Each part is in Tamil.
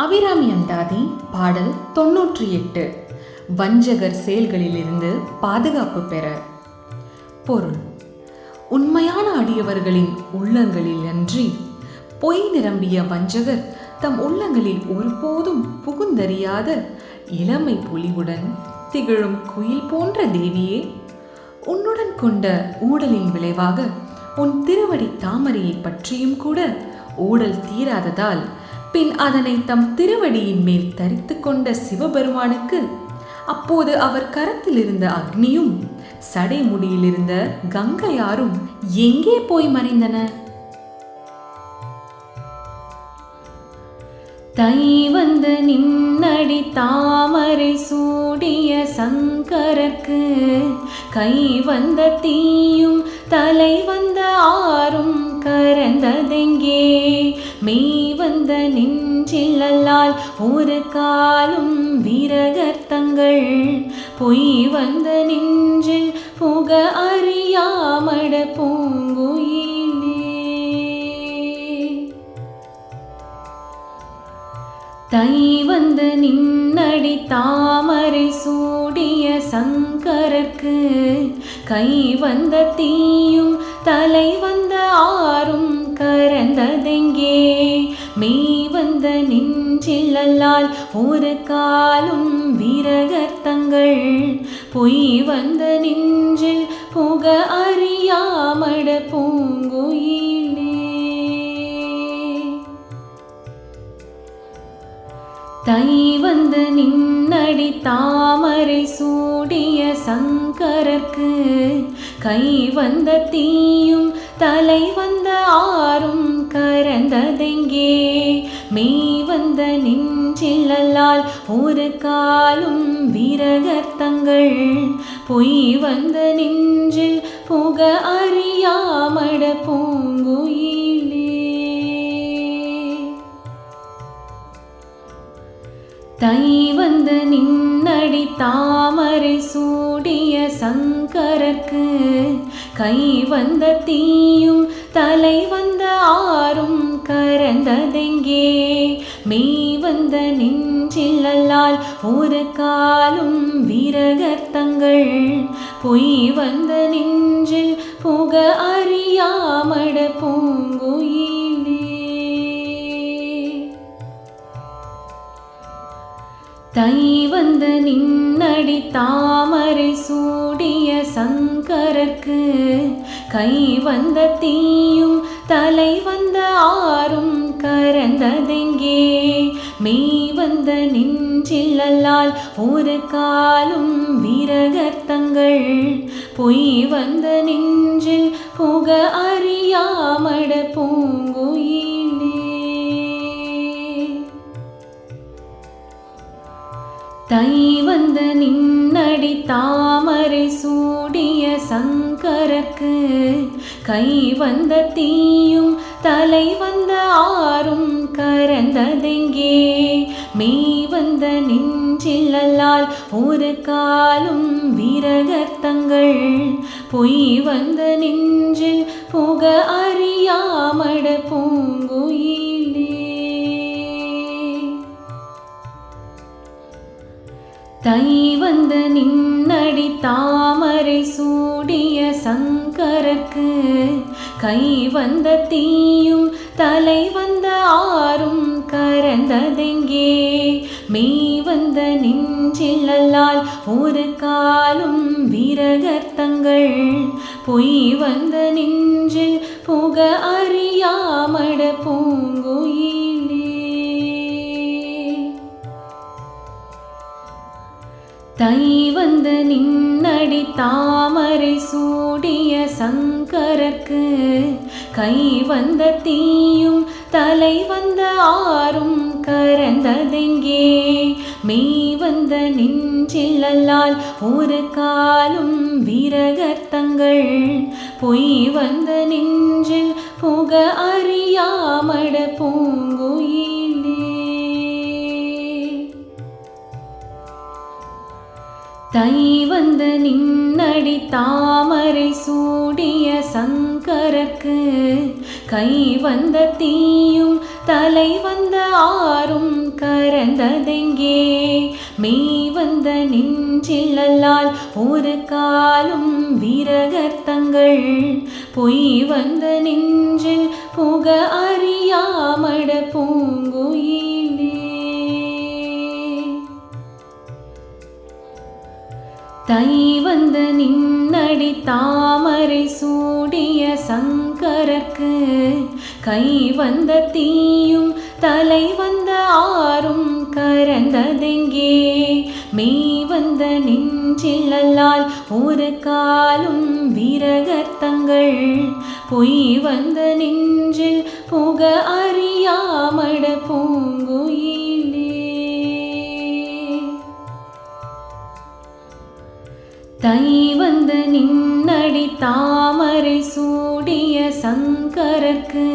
அபிராமி அந்தாதி பாடல் தொன்னூற்றி எட்டு வஞ்சகர் செயல்களிலிருந்து பாதுகாப்பு பெற. பொருள். உண்மையான அடியவர்களின் உள்ளங்களில் அன்றி பொய் நிரம்பிய வஞ்சகர் தம் உள்ளங்களில் ஒருபோதும் புகுந்தறியாத இளமை பொலிவுடன் திகழும் குயில் போன்ற தேவியே உன்னுடன் கொண்ட ஊடலின் விளைவாக உன் திருவடி தாமரையை பற்றியும் கூட ஊடல் தீராததால் பின் அதனை தம் திருவடியின் மேல் தரித்து கொண்ட சிவபெருமானுக்கு அப்போது அவர் கரத்தில் இருந்த அக்னியும் சடைமுடியில் இருந்த கங்கையாரும் எங்கே போய் மறைந்தன? தை வந்த நின்னடி தாமரை சூடிய சங்கரக்கு கை வந்த தீயும் தலை வந்த ஆ வந்த ஒரு காலும் விரகர்த்தங்கள் பொய் வந்த நெஞ்சில் புக அறியாமட பூங்குயிலே. தை வந்த நின்னடி தாமரை சூடிய சங்கரர்க்கு. கை வந்த தீயும் தலை வந்த ஆறும் கரந்ததெங்கே? மெய் வந்த ஒரு காலும் விரகர்த்தங்கள் பொய் வந்த நெஞ்சில் புக அறியாமட பூங்குயில் தை வந்து நின்னடி தாமரை சூடிய சங்கரக்கு கை வந்த தீயும் தலை வந்த ஆறும் கரந்ததெங்கே மெய் வந்த நெஞ்சிலால் ஒரு காலும் விரகர்த்தங்கள் பொய் வந்த நின்றில் புக அறியாமட பூங்குயிலே தை வந்து நின்னடி தாமரை சூடிய சங்கரக்கு கை வந்த தீயும் தலை வந்த ஆறும் கரந்ததெங்கே? மெய் வந்த நெஞ்சில்லால் ஒரு காலும் விரகத்தங்கள் பொய் வந்த நெஞ்சில் புக அறியாமட பூங்குயில் தை வந்த நின்னடி தாமரை சூடிய சங்கரக்கு கை வந்த தீயும் தலை வந்த ஆறும் கரந்ததெங்கே? மெய் வந்த நின்றில்லால் ஒரு காலும் விரகத்தங்கள் பொய் வந்த நின்றில் புக அறியாமட பூங்குயில் தை வந்த நின்னடி தாமரை சூடிய சங்கரக்கு கை வந்த தீயும் தலை வந்த ஆறும் கரந்ததெங்கே? மெய் வந்த நெஞ்சில்லால் ஒரு காலும் விரகத்தங்கள் பொய் வந்த நெஞ்சில் புக அறியாமட பூங்குயில் தை வந்த நின்னடி தாமரை சூடிய சங்கரக்கு கை வந்த தீயும் தலை வந்த ஆறும் கரந்ததெங்கே? மெய் வந்த நெஞ்சிலால் ஒரு காலும் விரகர்த்தங்கள் பொய் வந்த நெஞ்சில் புக அறி தை வந்து நின்னடி தாமரை சூடிய சங்கரக்கு கை வந்த தீயும் தலை வந்த ஆறும் கரந்ததெங்கே? மெய் வந்த நெஞ்சிலால் ஒரு காலும் விரகத்தங்கள் பொய் வந்த நெஞ்சில் புக அறியாமட பூங்குயில் தை வந்து நின்னடி தாமரை சூடிய சங்கரக்கு கை வந்த தீயும் தலை வந்த ஆறும் கரந்ததெங்கே? மெய் வந்த நெஞ்சிலல்லால் ஒரு காலும் விரகத்தங்கள் பொய் வந்த நின்றில் புக அறியாமட பூங்குயிலே தை வந்த நின்னடி தாமரை சூடிய சங்கரக்கு கை வந்த தீயும் தலை வந்த ஆறும் கரந்ததெங்கே? மெய் வந்த நெஞ்சிலல்லால் ஒரு காலும் விரகர்த்தங்கள் பொய் வந்த நெஞ்சில் புக அறியாமட பூங்குயில் தை வந்த நின்னடி தாமரை சூடிய சங்கரக்கு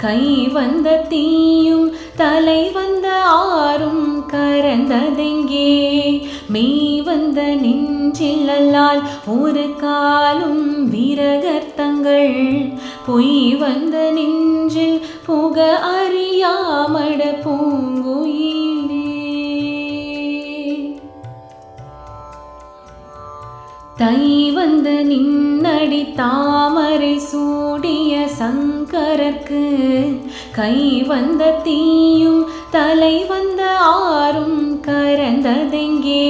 கை வந்த தீயும் தலை வந்த ஆறும் கரந்ததெங்கே? மெய் வந்த நெஞ்சிலல்லால் ஒரு காலும் விரகர்த்தங்கள் பொய் வந்த நெஞ்சில் புக அறியாமட பூங்குயில் தை வந்த நின்னடி தாமரை சூடிய சங்கரக்கு கை வந்த தீயும் தலை வந்த ஆறும் கரந்ததெங்கே?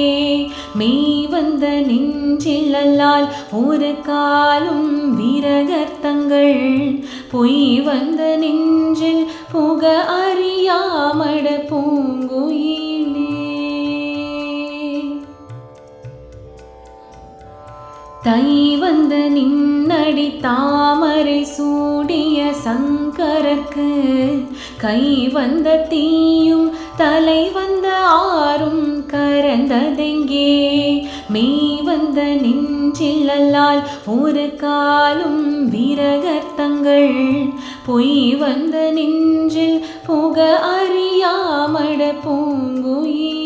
மெய் வந்த நெஞ்சிலல்லால் ஒரு காலும் விரகர்த்தங்கள் பொய் வந்த நெஞ்சில் புக அறியாமட பூங்குயிலே. தை வந்த நின்னடி தாமரை சூடிய சங்கரக்கு கை வந்த தீயும் தலை வந்த ஆறும் கரந்ததெங்கே? மெய் வந்த நெஞ்சிலல்லால் ஒரு காலும் விரகர்த்தங்கள் பொய் வந்த நெஞ்சில் புக அறியாமட பூங்குயில்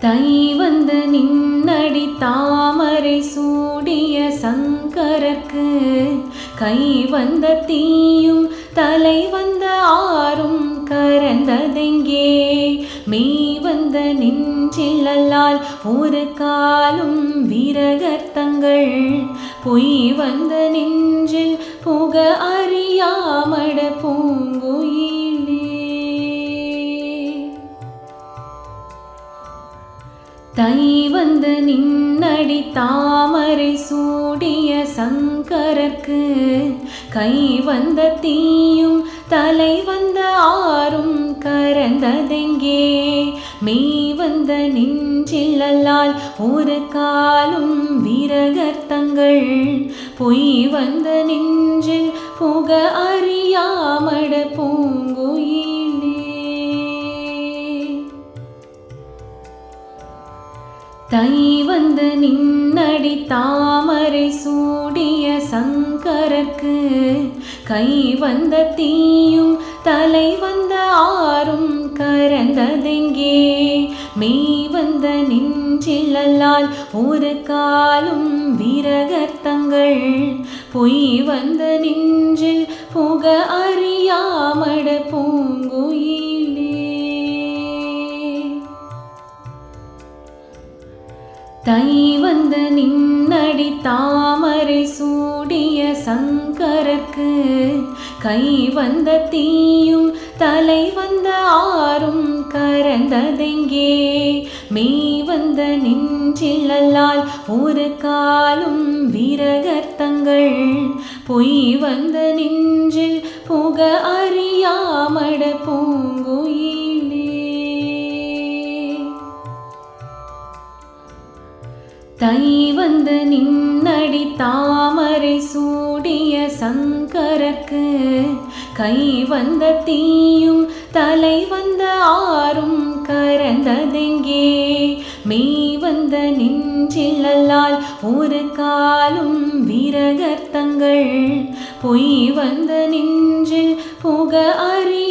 தை வந்து நின்னடி தாமரை சூடிய சங்கரக்கு கை வந்த தீயும் தலை வந்த ஆறும் கரந்ததெங்கே மெய் வந்த நெஞ்சிலல்லால் ஒரு காலும் விரகர்த்தங்கள் பொய் வந்த நின்றில் புக அறியாமட பூங்குயில் தை வந்த நின்னடி தாமரை சூடிய சங்கரர்க்கு கை வந்த தீயும் தலை வந்த ஆறும் கரந்ததெங்கே? மெய் வந்த நெஞ்சிலல்லால் ஒரு காலும் விரகர்த்தங்கள் பொய் வந்த நெஞ்சில் புக அறியாமட பூங்குயில் தை வந்து நின்னடி தாமரை சூடிய சங்கரக்கு கை வந்த தீயும் தலை வந்த ஆறும் கரந்ததெங்கே? மெய் வந்த நின்றிலால் ஒரு காலும் விரகர்த்தங்கள் பொய் வந்த நின்றில் புக அறியாமட பூங்குயில் தை வந்த நின்னடி தாமரை சூடிய சங்கரக்கு கை வந்த தீயும் தலை வந்த ஆறும் கரந்ததெங்கே? மெய் வந்த நெஞ்சிலல்லால் ஒரு காலும் விரகர்த்தங்கள் பொய் வந்த நெஞ்சில் புக அறியாமட பூங்குயில் கை வந்து நின்னடி தாமரை சூடிய சங்கரக்கு. கை வந்த தீயும் தலை வந்த ஆறும் கரந்ததெங்கே? மெய் வந்த நெஞ்சிலல்லால் ஒரு காலும் வீரகர்த்தங்கள் பொய் வந்த நின்றில் புக அறி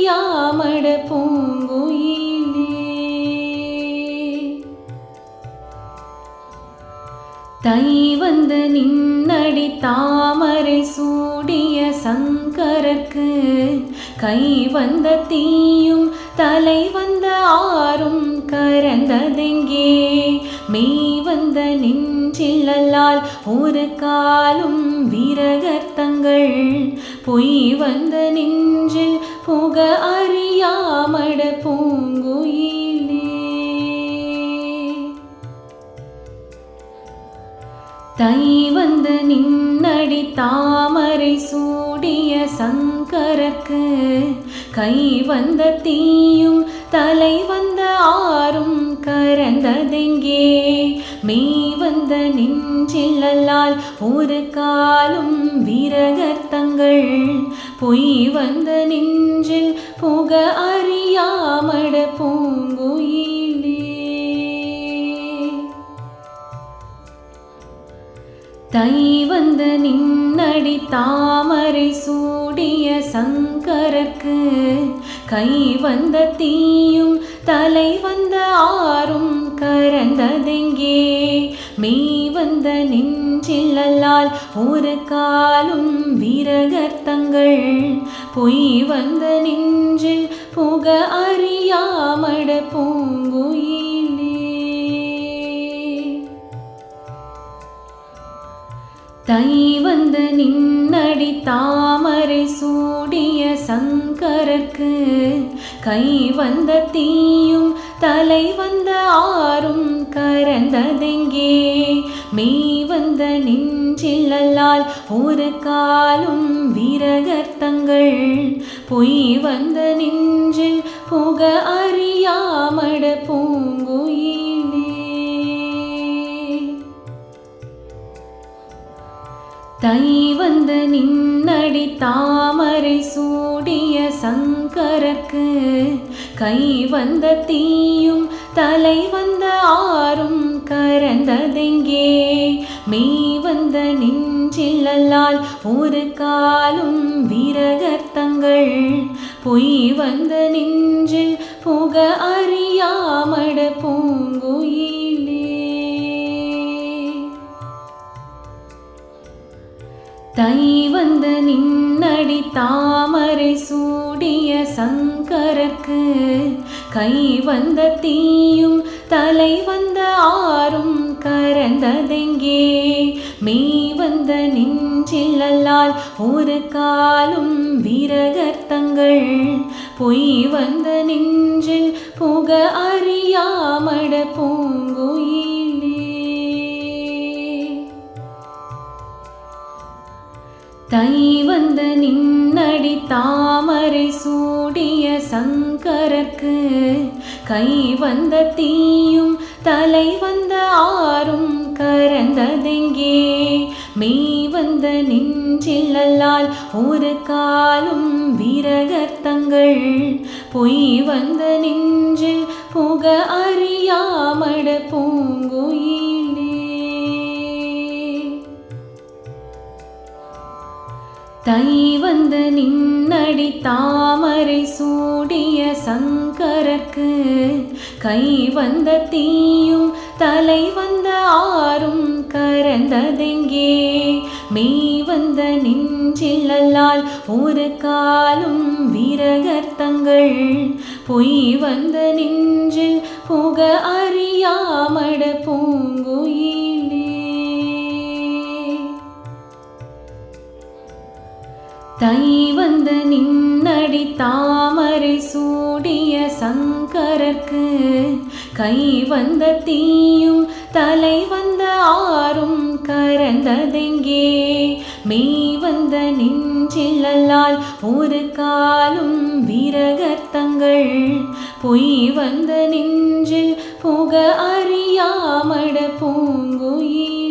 தை வந்து நின்னடி தாமரை சூடிய சங்கரக்கு கை வந்த தீயும் தலை வந்த ஆறும் கரந்ததெங்கே? மெய் வந்த நெஞ்சிலல்லால் ஒரு காலும் விரகர்த்தங்கள் பொய் வந்த நெஞ்சில் புக அறியாமட பூங்குயில் கை வந்து நின்னடி தாமரை சூடிய சங்கரக்கு. கை வந்த தீயும் தலை வந்த ஆறும் கரந்ததெங்கே? மெய் வந்த நின்றில்லால் ஒரு காலும் விரகத்தங்கள் பொய் வந்த நின்றில் புக அறியாமட பூங்குயில் தை வந்த நின்னடி தாமரை சூடிய சங்கரக்கு கை வந்த தீயும் தலை வந்த ஆறும் கரந்ததெங்கே? மெய் வந்த நெஞ்சிலல்லால் ஒரு காலும் விரகர்த்தங்கள் பொய் வந்த நெஞ்சில் புக அறியாமட பூங்குயில் தை வந்த நின்னடி தாமரை சூடிய சங்கரர்க்கு கை வந்த தீயும் தலை வந்த ஆறும் கரந்ததெங்கே? மெய் வந்த நின்றில்லால் ஒரு காலும் விரகர்த்தங்கள் பொய் வந்த நின்றில் புக அறியாமட பூங்குயிலே தை வந்து நின்னடி தாமரை சூடிய சங்கரக்கு கை வந்த தீயும் தலை வந்த ஆறும் கரந்ததெங்கே? மெய் வந்த நின்றில்லால் ஒரு காலும் விரகர்த்தங்கள் பொய் வந்த நின்றில் புக அறியாமட பூங்குயில் தை வந்த நின்னடி தாமரை சூடிய சங்கரக்கு கை வந்த தீயும் தலை வந்த ஆறும் கரந்ததெங்கே? மெய் வந்த நெஞ்சிலல்லால் ஒரு காலும் விரகர்த்தங்கள் பொய் வந்த நெஞ்சில் புக அறியாமட பூங்குயில் தை வந்த நின்னடி தாமரை சூடிய சங்கரக்கு கை வந்த தீயும் தலை வந்த ஆறும் கரந்ததெங்கே? மெய் வந்த நின்றில்லால் ஒரு காலும் விரகத்தங்கள் பொய் வந்த நெஞ்சில் புக அறியாமட பூங்குயில் தை வந்த நின்னடி தாமரை சூடிய சங்கரக்கு கை வந்த தீயும் தலை வந்த ஆறும் கரந்ததெங்கே? மெய் வந்த நெஞ்சில்லால் ஒரு காலும் விரகர்த்தங்கள் பொய் வந்த நெஞ்சில் புக அறியாமட பூங்குயில் தை வந்த நின்னடி தாமரை சூடிய சங்கரர்க்கு கை வந்த தீயும் தலை வந்த ஆறும் கரந்ததெங்கே? மெய் வந்த நெஞ்சிலல்லால் ஒரு காலும் விரகத்தங்கள் பொய் வந்த நெஞ்சில் புக அறியாமட பூங்குயில்